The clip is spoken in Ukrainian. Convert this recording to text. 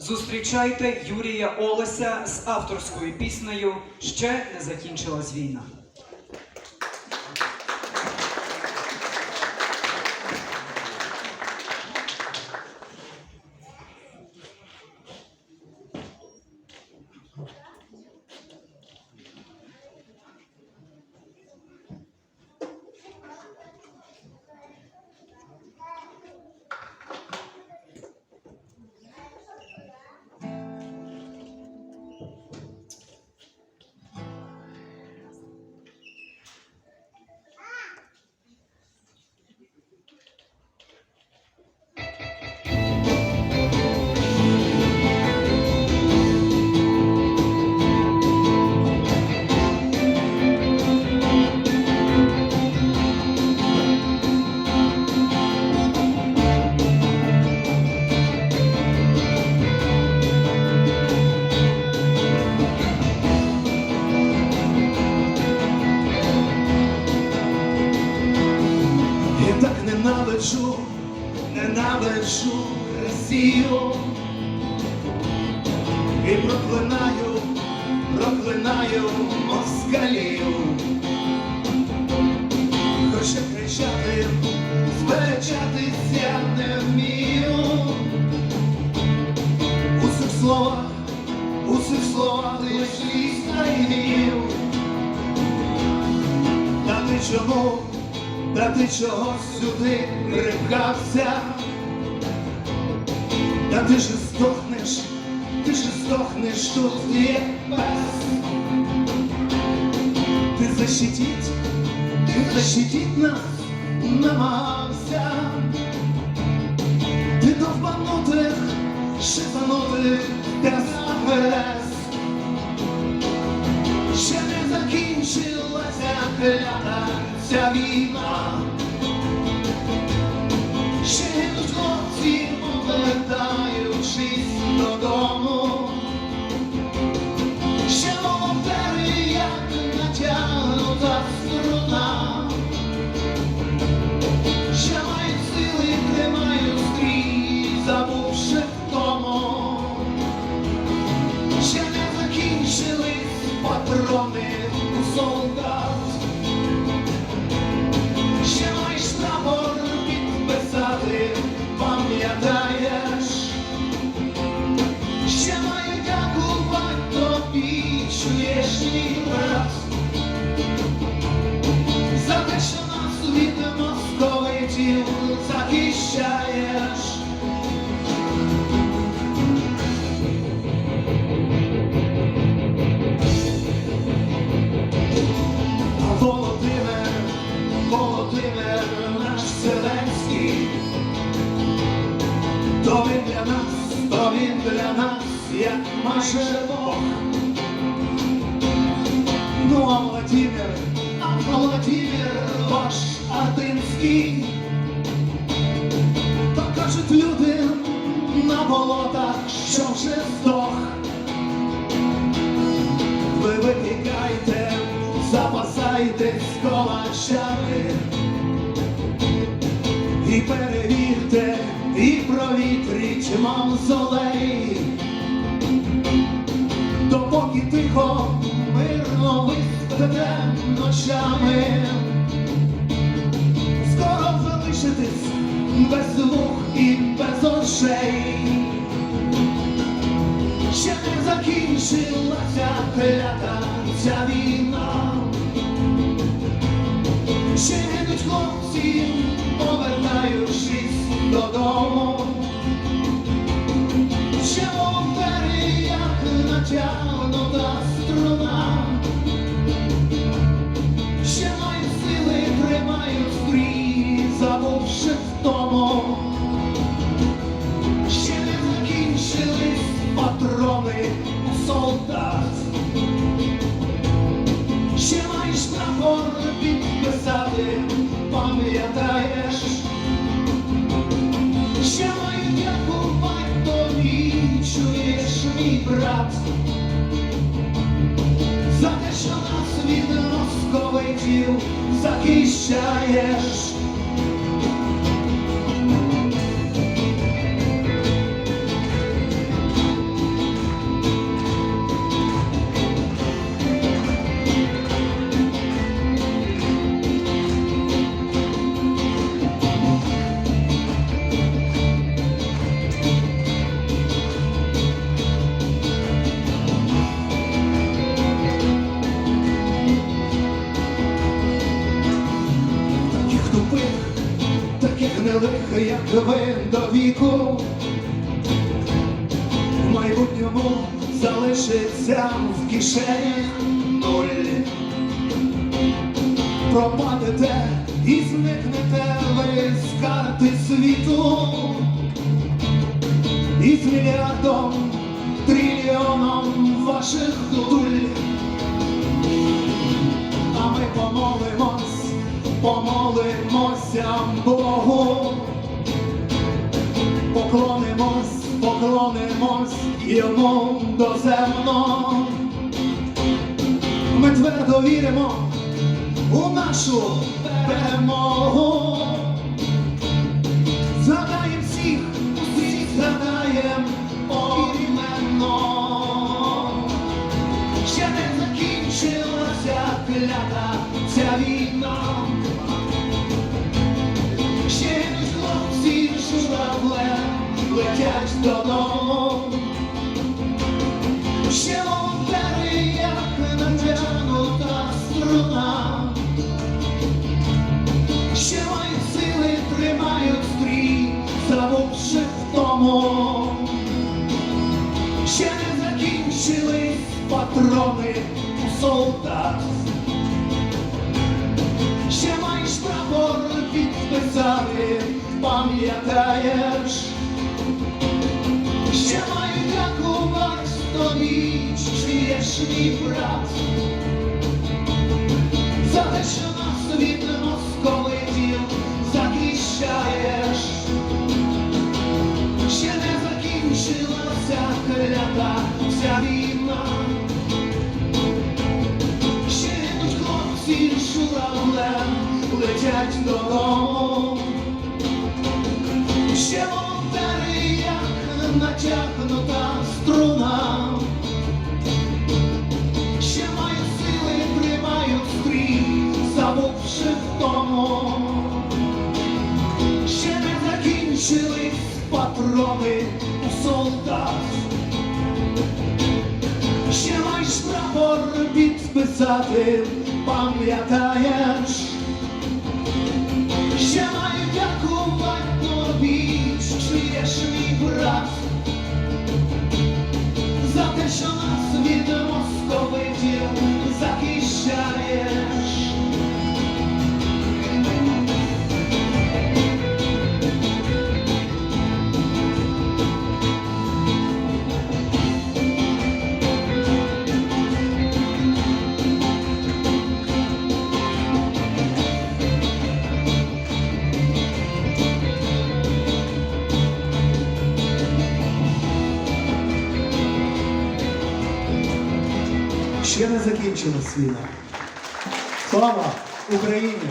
Зустрічайте Юрія Олеся з авторською піснею Ще не закінчилась війна. Ненавиджу Росію і проклинаю, проклинаю москалів. Хоче кричати, сперечатися не вмію. У цих словах, у цих словах лиш ліста і вів. Та ти чому, та ти чого сюди припхався? Та ти ж здохнеш, ти ж здохнеш тут є пес. Ти защитить, ти защитить нас намагався. Ти довбанутих, шипанутих та заперес. Ще не закінчилася клята ця війна. Московитів захищаєш. Володимир, Володимир, наш Зеленський, то він для нас, то він для нас, як майже. Ну а Владимир, а Владимир ваш Адинський, то кажуть люди на болотах, що вже здох. Ви витікайте, запасайтесь колачами. І перевірте, і провітріть мавзолей, допоки тихо, мирно ви спите ночами, скоро залишитесь без вух і без очей. Ще не закінчилася клята ця війна. Ще йдуть хлопці, повертаючись додому. Ще волонтери, як натягнута струна. Ще маєш прапор підписати, пам'ятаєш. Ще маю дякувати тобі, чуєш мій брат. За те, що нас від московитів захищаєш. Як ви до віку, в майбутньому залишиться в кишені нуль. Пропадете і зникнете ви з карти світу, і з мільярдом, трильйоном ваших дуль. А ми помолимось, помолимося Богу, поклонимось, поклонимось йому доземно. Ми твердо віримо у нашу перемогу. Ще волонтери, як натягнута струна. Ще мають сили, тримають стрій, забувши в тому. Ще не закінчились патрони у солдат. Ще маєш прапор підписати, пам'ятаєш. Ж мій брат. За те, що нас від московитів захищаєш. Ще не закінчилася клята ця війна. Ще йдуть хлопці журавлем, летять додому. Ще волонтери, як натягнута забувши в тому. Ще не закінчились патрони у солдат. Ще маєш прапор підписати, пам'ятаєш. Ще маю дякувати тобі, що мій брат. За те, що нас Ще не закінчилась війна. Слава Україні!